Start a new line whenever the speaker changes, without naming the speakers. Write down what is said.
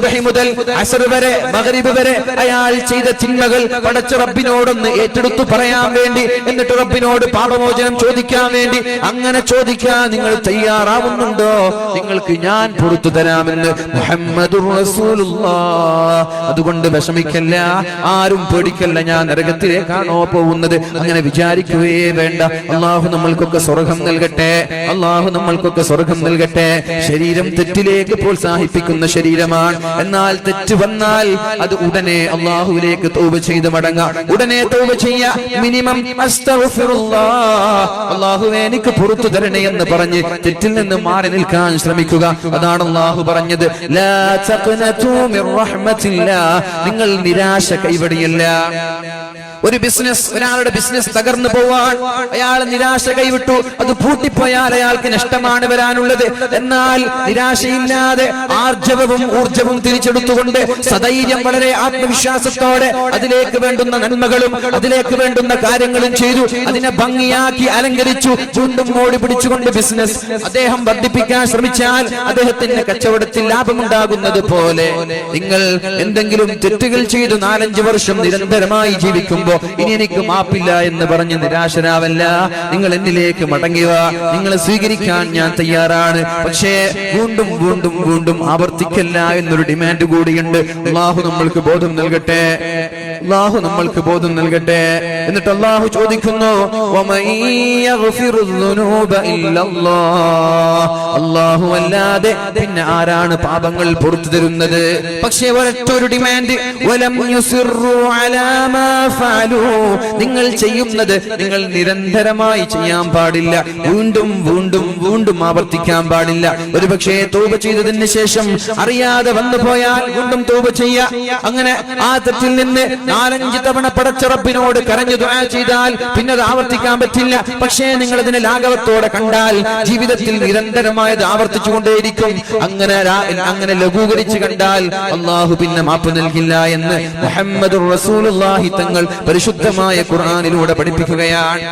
മുതൽ അസർ വരെ മഗ്രിബ് വരെ അയാൾ ചെയ്ത തിന്മകൾ പടച്ച റബ്ബിനോടൊന്ന് ഏറ്റെടുത്തു പറയാൻ വേണ്ടി എന്നിട്ട് റബ്ബിനോട് പാപമോചനം ചോദിക്കാൻ വേണ്ടി അങ്ങനെ ചോദിക്കാൻ നിങ്ങൾ തയ്യാറാവുന്നുണ്ടോ? നിങ്ങൾക്ക് ഞാൻ പുറത്തു തരാമെന്ന് റസൂലുള്ളാഹ് അതുകൊണ്ട് വിഷമിക്കല്ല ആരും പേടിക്കല്ല ഞാൻ നരകത്തിലേക്കാണോ പോകുന്നത്? അങ്ങനെ വിചാരിക്കുകയേ വേണ്ട. അള്ളാഹു നമ്മൾക്കൊക്കെ സ്വർഗം നൽകട്ടെ. അള്ളാഹു നമ്മൾക്കൊക്കെ സ്വർഗം നൽകട്ടെ. ശരീരം തെറ്റിലേക്ക് പ്രോത്സാഹിപ്പിക്കുന്ന ശരീരമാണ്. എന്നാൽ തെറ്റ് വന്നാൽ അത് ഉടനെ അള്ളാഹുവിലേക്ക് തൗബ ചെയ്ത് മടങ്ങാം. ഉടനെ തൗബ ചെയ്യാ. മിനിമം അള്ളാഹുവെ എനിക്ക് പുറത്തു തരണേ എന്ന് പറഞ്ഞ് തെറ്റിൽ നിന്ന് മാറി നിൽക്കാൻ ശ്രമിക്കുക. അതാണ് അള്ളാഹു പറഞ്ഞത്. നിങ്ങൾ നിരാശ കൈവടിയല്ല. ഒരു ബിസിനസ് ഒരാളുടെ ബിസിനസ് തകർന്നു പോവാൻ അയാൾ നിരാശ കൈവിട്ടു. അത് പൂട്ടിപ്പോയാൽ അയാൾക്ക് നഷ്ടമാണ് വരാനുള്ളത്. എന്നാൽ നിരാശയില്ലാതെ ആർജവവും ഊർജവും തിരിച്ചെടുത്തുകൊണ്ട് സധൈര്യം വളരെ ആത്മവിശ്വാസത്തോടെ അതിലേക്ക് വേണ്ടുന്ന നന്മകളും അതിലേക്ക് വേണ്ടുന്ന കാര്യങ്ങളും ചെയ്തു. അതിനെ ഭംഗിയാക്കി അലങ്കരിച്ചു. വീണ്ടും ഓടി പിടിച്ചുകൊണ്ട് ബിസിനസ് അദ്ദേഹം വർദ്ധിപ്പിക്കാൻ ശ്രമിച്ചാൽ അദ്ദേഹത്തിന്റെ കച്ചവടത്തിൽ ലാഭമുണ്ടാകുന്നത് പോലെ. നിങ്ങൾ എന്തെങ്കിലും തെറ്റുകൾ ചെയ്തു നാലഞ്ച് വർഷം നിരന്തരമായി ജീവിക്കുമ്പോ ഇനി എനിക്ക് മാപ്പില്ല എന്ന് പറഞ്ഞ് നിരാശനാവല്ല. നിങ്ങൾ എന്നിലേക്ക് മടങ്ങുക നിങ്ങൾ സ്വീകരിക്കാൻ ഞാൻ തയ്യാറാണ്. പക്ഷേ വീണ്ടും വീണ്ടും വീണ്ടും ആവർത്തിക്കല്ല എന്നൊരു ഡിമാൻഡ് കൂടിയുണ്ട്. അള്ളാഹു നമ്മൾക്ക് ബോധം നൽകട്ടെ. അള്ളാഹു നമ്മൾക്ക് ബോധം നൽകട്ടെ. എന്നിട്ട് അള്ളാഹു ചോദിക്കുന്നു? അള്ളാഹു അല്ലാതെ പിന്നെ ആരാണ് പാപങ്ങൾ പുറത്തു തരുന്നത്? പക്ഷേ ഒരൊറ്റ ഒരു ഡിമാൻഡ് നിങ്ങൾ ചെയ്യുന്നത് നിങ്ങൾ നിരന്തരമായി ചെയ്യാൻ പാടില്ല. വീണ്ടും വീണ്ടും വീണ്ടും ആവർത്തിക്കാൻ പാടില്ല. ഒരുപക്ഷേ തൗബ ചെയ്തതിന് ശേഷം അറിയാതെ വന്നു പോയാൽ വീണ്ടും തൗബ ചെയ്യ അങ്ങനെ ആ തെറ്റിൽ നിന്ന് നാലഞ്ച് തവണ പടച്ച റബ്ബിനോട് കരഞ്ഞു ദുആ ചെയ്താൽ പിന്നെ അത് ആവർത്തിക്കാൻ പറ്റില്ല. പക്ഷേ നിങ്ങൾ അതിനെ ലാഘവത്തോടെ കണ്ടാൽ ജീവിതത്തിൽ നിരന്തരമായത് ആവർത്തിച്ചു കൊണ്ടേയിരിക്കും അങ്ങനെ അങ്ങനെ ലഘൂകരിച്ച് കണ്ടാൽ അള്ളാഹു പിന്നെ മാപ്പ് നൽകില്ല എന്ന് മുഹമ്മദ് തങ്ങൾ പരിശുദ്ധമായ ഖുർആനിലൂടെ പഠിപ്പിക്കുകയാണ്.